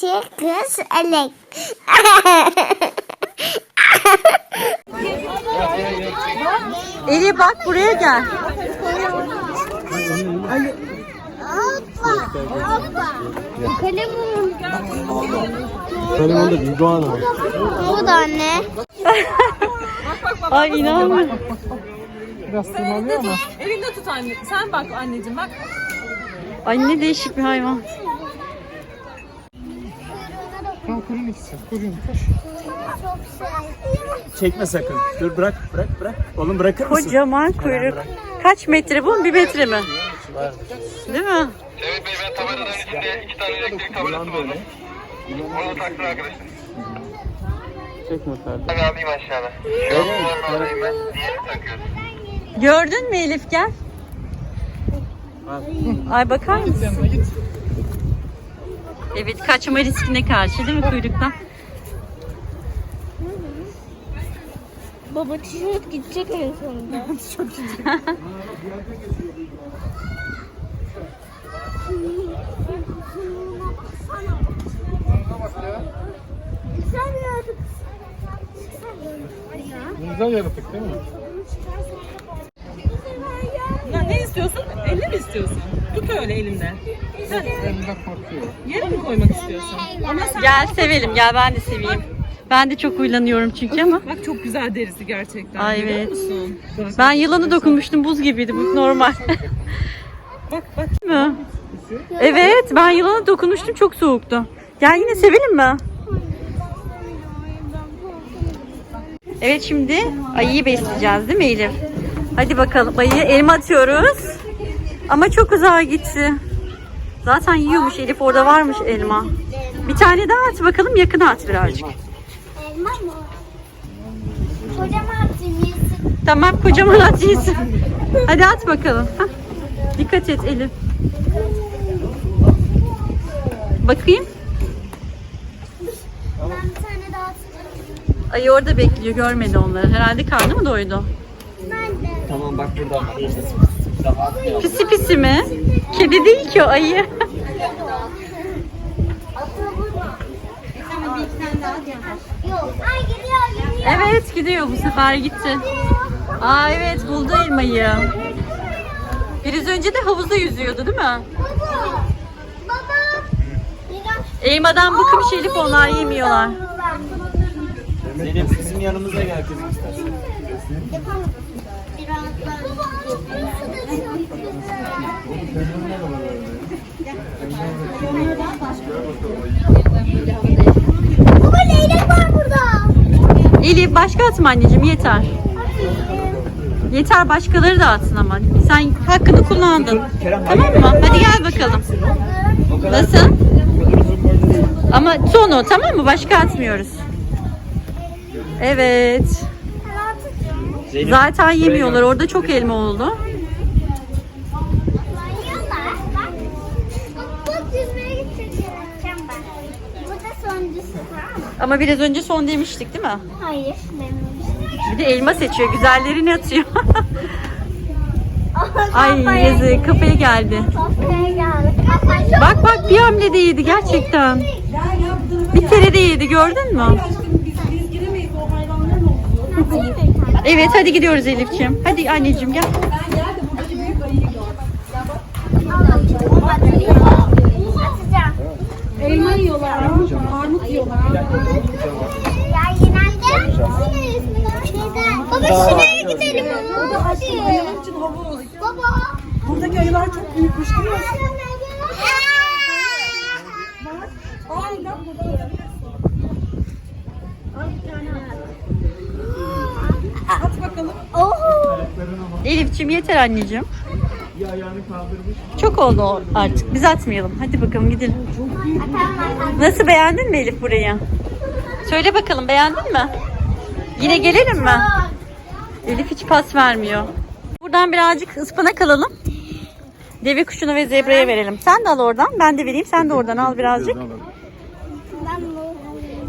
Çıkış elek. Eli bak buraya gel. Hoppa. Hoppa. Kalem Benim onda bir doğan var. Bu da anne. Ay inanmıyorum. Biraz tırmanıyor ama. Elinde tut anne. Sen bak anneciğim bak. Ay ne değişik bir hayvan. Tamam kurun ikisi. Kurun. Koş. Çekme sakın. Dur bırak bırak bırak. Oğlum bırakır mısın? Kocaman kuyruk. Kaç metre bu? Bir metre mi? Değil mi? Evet bey ben tabeladan içinde iki tane elektrik tabelası buldum. Onu taktım arkadaşlar. Çekme Ferdi. Hadi alayım aşağıda. Şu an oradayım ben. Diğerini takıyorum. Gördün mü Elif gel. Ay bakar mısın? Evet kaçma riskine karşı değil mi kuyruktan? Baba tişört gidecek en sonunda. Güzel yaratık değil mi? Ya ne istiyorsun? Elle mi istiyorsun? Tut öyle elinde. Korkuyor. Yere mi koymak istiyorsun? Ama sen Gel sevelim gel ben de seveyim. Ben de çok huylanıyorum çünkü ama. bak çok güzel derisi gerçekten. Ay, Görüyor evet. musun? Ben yılanı dokunmuştum buz gibiydi bu normal. bak bak. mi? Evet ben yılana dokunmuştum çok soğuktu. Gel yine sevelim mi? Evet şimdi ayıyı besleyeceğiz değil mi Elif? Hadi bakalım ayıyı elma atıyoruz. Ama çok uzağa gitti. Zaten yiyormuş Elif orada varmış elma. Bir tane daha at bakalım yakına at birazcık. Elma mı? Kocaman yesin. Tamam kocaman at yesin. Hadi at bakalım. Hah. Dikkat et Elif. Bakayım. Ben bir tane daha atacağım. Ayı orada bekliyor görmedi onları. Herhalde karnı mı doydu? Ben de. Tamam bak burada. Daha Pisi pisi mi? Kedi değil ki o ayı. Yok. Ay gidiyor gidiyor. evet gidiyor bu sefer gitti. Aa evet buldu elmayı. Biraz önce de havuzda yüzüyordu değil mi? Baba. Baba. Biraz. Elmadan bıkmış Elif onlar yemiyorlar. Zeynep bizim yanımıza gel kızım istersen. Biraz daha. Baba leylek var burada. Elif başka atma anneciğim yeter. Yeter başkaları da atsın ama. Sen hakkını kullandın. Tamam mı? Hadi gel bakalım. Nasıl? Ama sonu tamam mı? Başka atmıyoruz. Evet. Zaten yemiyorlar. Orada çok elma oldu. Yiyorlar. Bak. Bak yüzmeye gideceğim ben. Bu da sonuncusu tamam mı? Ama biraz önce son demiştik değil mi? Hayır. Memnun. Bir de elma seçiyor. Güzellerini atıyor. Ay yazık kafaya geldi. Kafaya geldi. Bak bak bir hamlede yedi gerçekten. Bir kere de yedi gördün mü? Evet hadi gidiyoruz Elif'ciğim. Hadi anneciğim gel. Elma yiyorlar. Armut yiyorlar. Ya. Neden? Baba şuraya gidelim. Hadi. Baba. Buradaki ayılar çok büyükmüş değil mi? At bakalım. Oho. Elif'ciğim yeter anneciğim. Çok oldu artık. Biz atmayalım. Hadi bakalım gidelim. Nasıl beğendin mi Elif burayı? Söyle bakalım beğendin mi? Yine gelelim mi? Elif hiç pas vermiyor. Buradan birazcık ıspanak alalım. Deve kuşuna ve zebraya verelim. Sen de al oradan. Ben de vereyim. Sen de oradan al birazcık.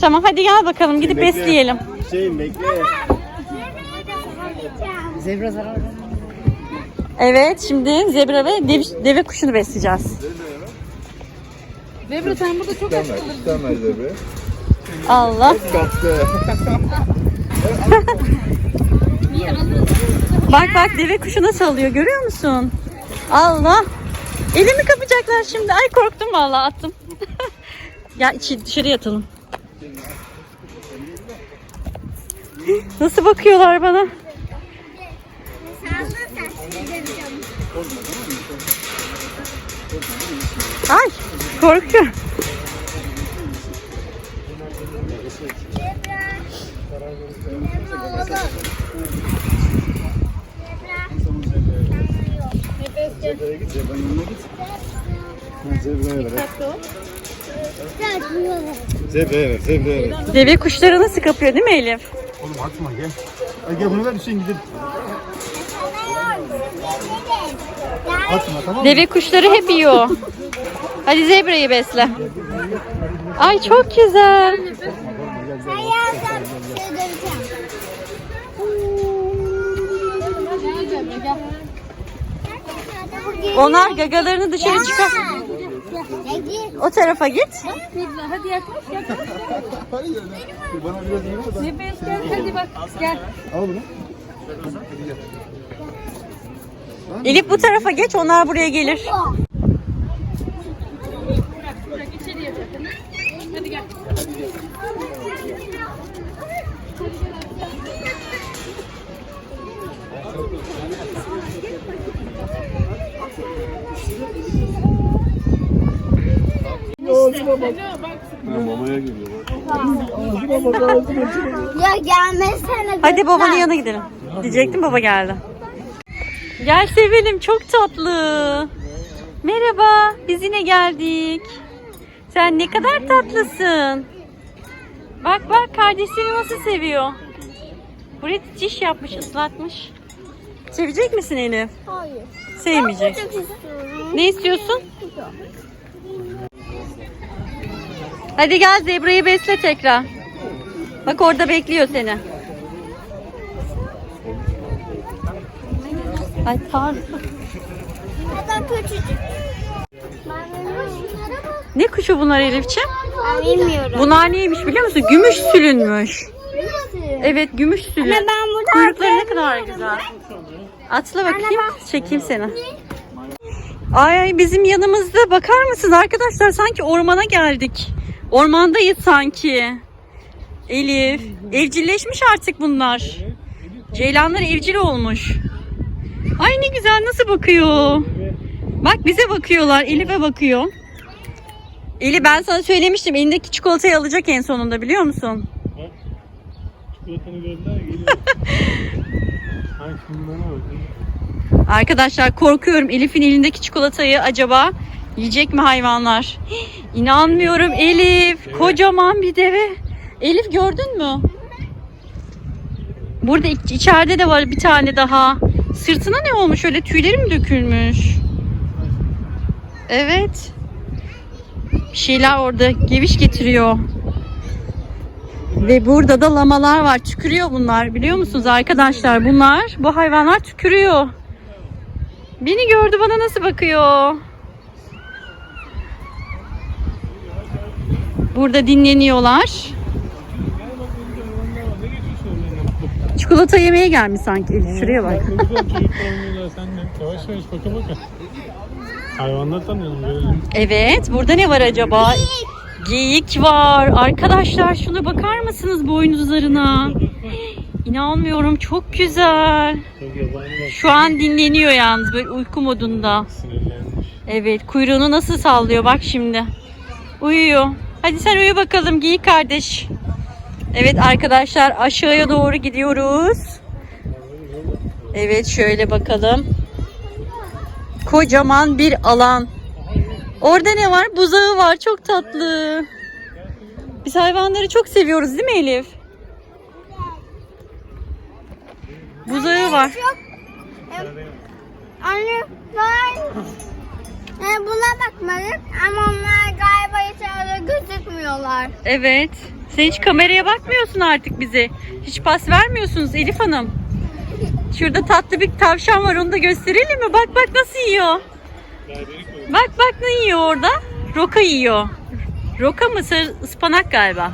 Tamam hadi gel bakalım gidip besleyelim. Şey bekle. Zebra zarar Evet şimdi zebra ve dev- deve kuşunu besleyeceğiz. Zebra sen burada çok ver, işten ver zebra. Allah. Kaptı. Bak bak deve kuşu nasıl alıyor görüyor musun? Allah. Elimi kapacaklar şimdi. Ay korktum vallahi attım. ya içi dışarı yatalım. Nasıl bakıyorlar bana? Ay korkuyorum. Zebraya git, zebranın yanına git. Ha, Zebraya ver. Zebraya ver, zebraya ver. Deve kuşları nasıl kapıyor değil mi Elif? Oğlum atma gel. Ay gel bunu ver Hüseyin gidelim. Atma tamam mı? Deve kuşları hep yiyor. Hadi zebrayı besle. Ay çok güzel. Onlar gagalarını dışarı çıkar. O tarafa git. Hadi yaklaş yaklaş. Elif bu tarafa geç onlar buraya gelir. Mamaya geliyor. Ya gelmesene. Hadi babanın yanına gidelim. Diyecektim baba geldi. Gel sevelim çok tatlı. Merhaba biz yine geldik. Sen ne kadar tatlısın. Bak bak kardeşini nasıl seviyor. Buraya ciş yapmış ıslatmış. Sevecek misin Elif? Hayır. Sevmeyecek. Ne istiyorsun? Hadi gel zebrayı besle tekrar. Bak orada bekliyor seni. Ay pardon. Neden küçücük? Ne kuşu bunlar Elifçim? Bilmiyorum. Bunlar neymiş biliyor musun? Gümüş sülünmüş. Evet gümüş sülün. Anne ben burada Kuyrukları ne kadar güzel. Atla bakayım. Çekeyim seni. Ay bizim yanımızda bakar mısın arkadaşlar sanki ormana geldik. Ormandayız sanki. Elif. Evcilleşmiş artık bunlar. Ceylanlar evcil olmuş. Ay ne güzel nasıl bakıyor. Bak bize bakıyorlar. Elif'e bakıyor. Eli ben sana söylemiştim. Elindeki çikolatayı alacak en sonunda biliyor musun? Çikolatanı gönder geliyor. Ay şimdi bana bak. Arkadaşlar korkuyorum Elif'in elindeki çikolatayı acaba yiyecek mi hayvanlar? İnanmıyorum Elif. Kocaman bir deve. Elif gördün mü? Burada iç- içeride de var bir tane daha. Sırtına ne olmuş öyle tüyleri mi dökülmüş? Evet. Bir şeyler orada geviş getiriyor. Ve burada da lamalar var. Tükürüyor bunlar. Biliyor musunuz arkadaşlar? Bunlar, bu hayvanlar tükürüyor. Beni gördü bana nasıl bakıyor. Burada dinleniyorlar. Çikolata yemeye gelmiş sanki Elif. Şuraya bak. Yavaş yavaş baka baka. Hayvanları tanıyalım görelim. Evet, burada ne var acaba? Geyik var. Arkadaşlar şuna bakar mısınız boynuzlarına? İnanmıyorum çok güzel. Şu an dinleniyor yalnız böyle uyku modunda. Evet kuyruğunu nasıl sallıyor bak şimdi. Uyuyor. Hadi sen uyu bakalım geyik kardeş. Evet arkadaşlar aşağıya doğru gidiyoruz. Evet şöyle bakalım. Kocaman bir alan. Orada ne var? Buzağı var. Çok tatlı. Biz hayvanları çok seviyoruz değil mi Elif? Buzağı var. Anne ben e, buna bakmadık ama onlar galiba içeride gözükmüyorlar. Evet. Sen hiç kameraya bakmıyorsun artık bize. Hiç pas vermiyorsunuz Elif Hanım. Şurada tatlı bir tavşan var onu da gösterelim mi? Bak bak nasıl yiyor. Bak bak ne yiyor orada? Roka yiyor. Roka mısır ıspanak galiba.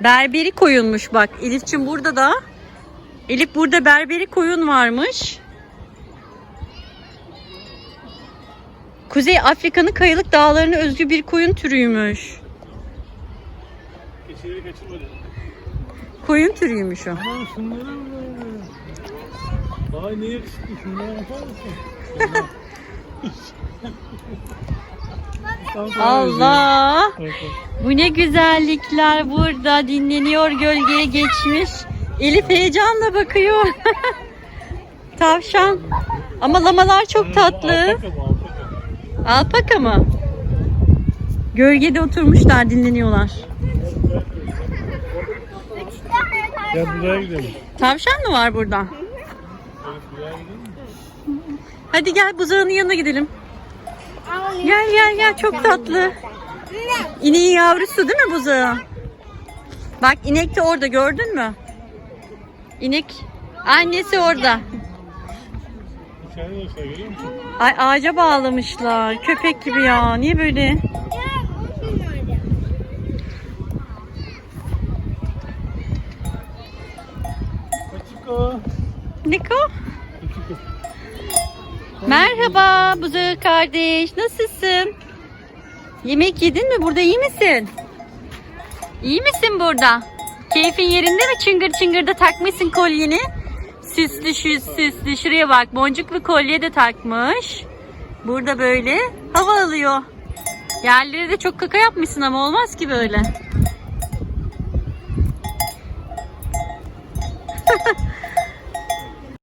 Berberi koyunmuş bak. Elifçim burada da. Elif burada berberi koyun varmış. Kuzey Afrika'nın kayalık dağlarına özgü bir koyun türüymüş. Koyun türüymüş o. Şunlara. Ay ne yakışıklı şunlara bakar mısın? Allah! Bu ne güzellikler burada dinleniyor gölgeye geçmiş. Elif heyecanla bakıyor. Tavşan. Ama lamalar çok tatlı. Alpaka mı? Gölgede oturmuşlar dinleniyorlar. Tavşan buraya gidelim. Tavşan mı var burada? Hadi gel buzağının yanına gidelim. Gel gel gel çok tatlı. İneğin yavrusu değil mi buzağı? Bak inek de orada gördün mü? İnek annesi orada. Ay ağaca bağlamışlar. Köpek gibi ya. Niye böyle? Kaçıko. Niko. Merhaba buzağı kardeş. Nasılsın? Yemek yedin mi? Burada iyi misin? İyi misin burada? Keyfin yerinde mi? Çıngır çıngır da takmışsın kolyeni. Süslü şu süslü. Şuraya bak. Boncuklu kolye de takmış. Burada böyle hava alıyor. Yerlere de çok kaka yapmışsın ama olmaz ki böyle.